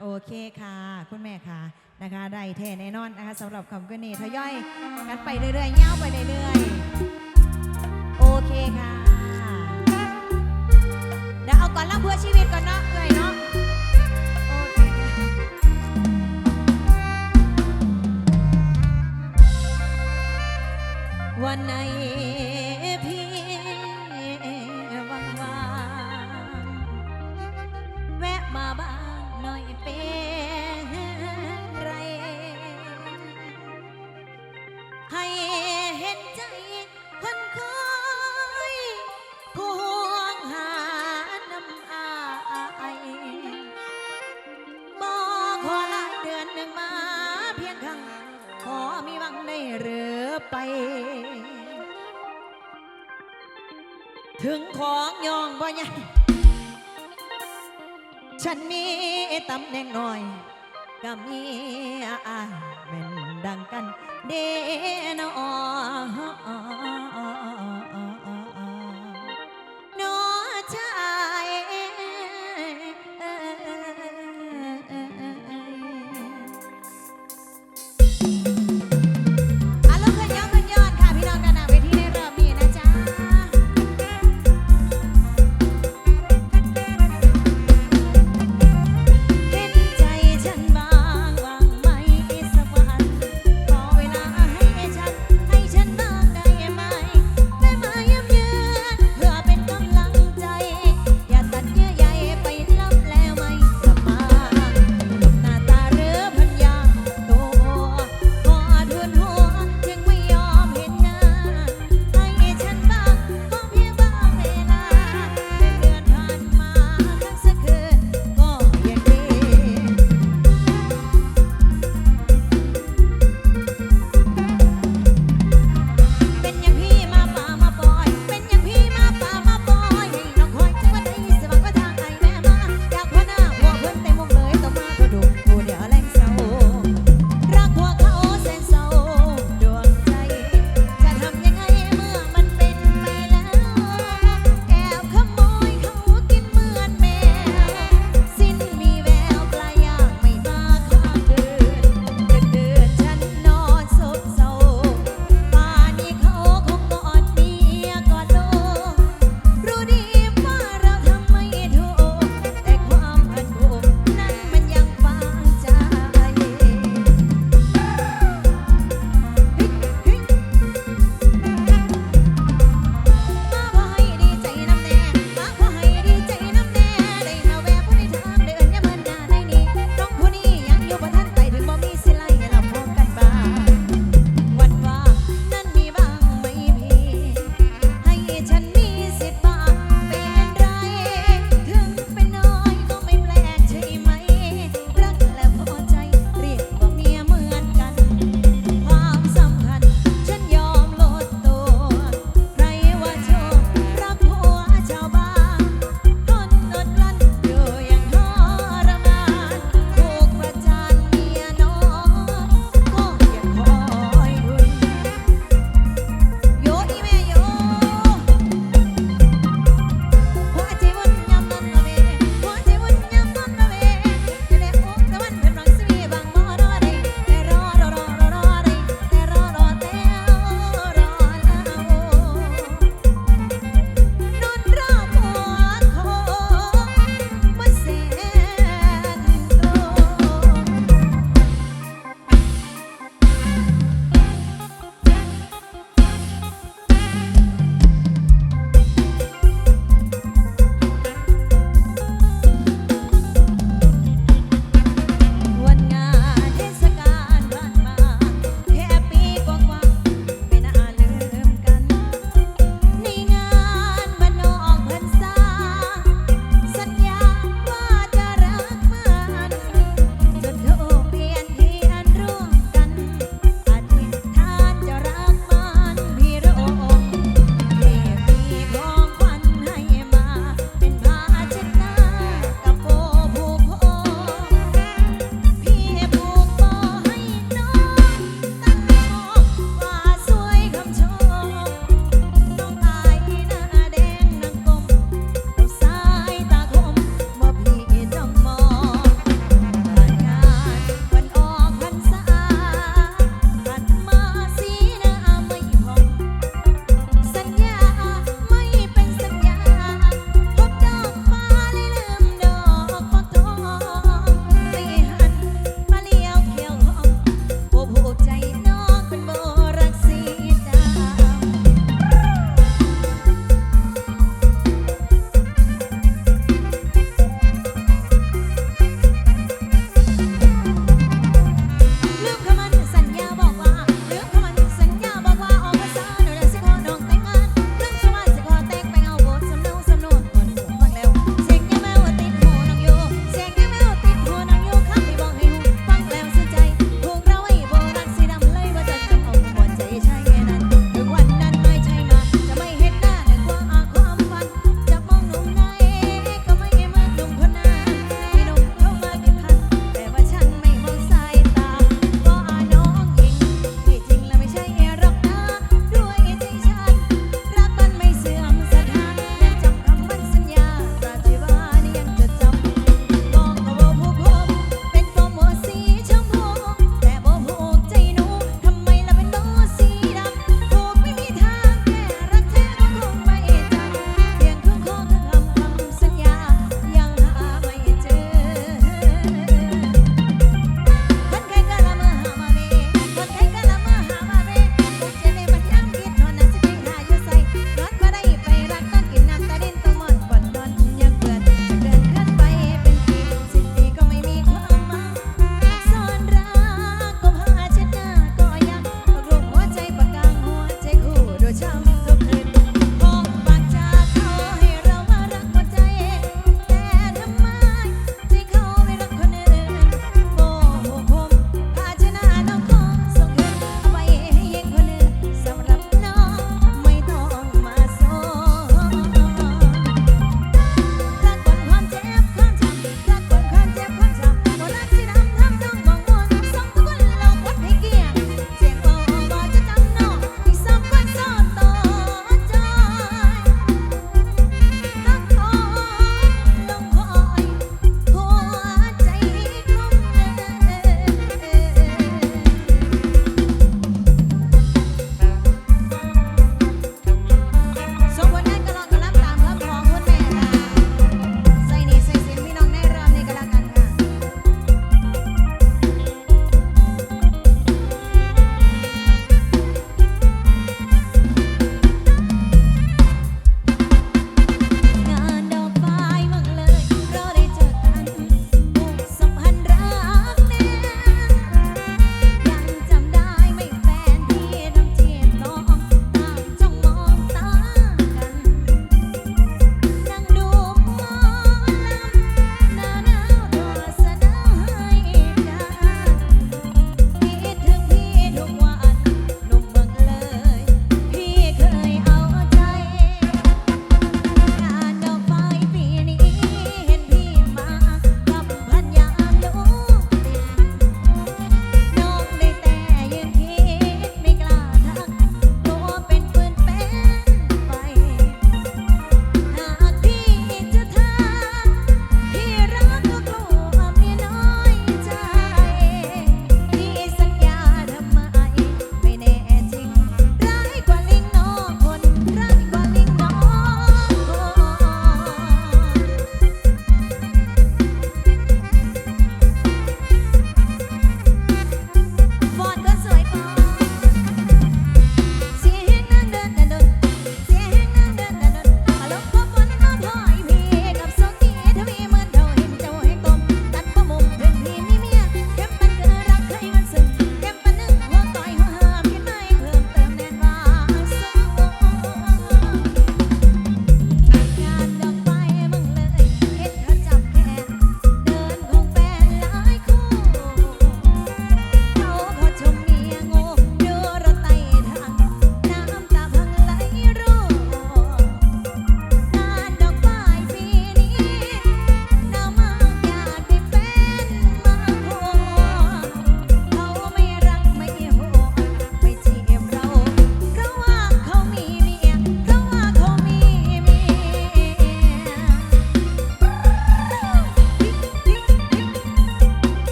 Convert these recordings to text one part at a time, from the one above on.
โอเคค่ะ คุณแม่ค่ะนะคะได้แท้แน่นอนนะคะสำหรับคำกนีทยอยกันไปเรื่อยๆเย้าวไปเรื่อยๆ โอเคค่ะเดี๋ยวเอาก่อนล่ำเพื่อชีวิตก่อนเนาะเอ่ยเนาะโอเคค่ะวันไหน ไป ถึงของยองบ่ยังฉันมีตำแหน่งหน่อยก็มีอายเป็นดังกันเดนอ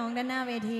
น้องด้านหน้าเวที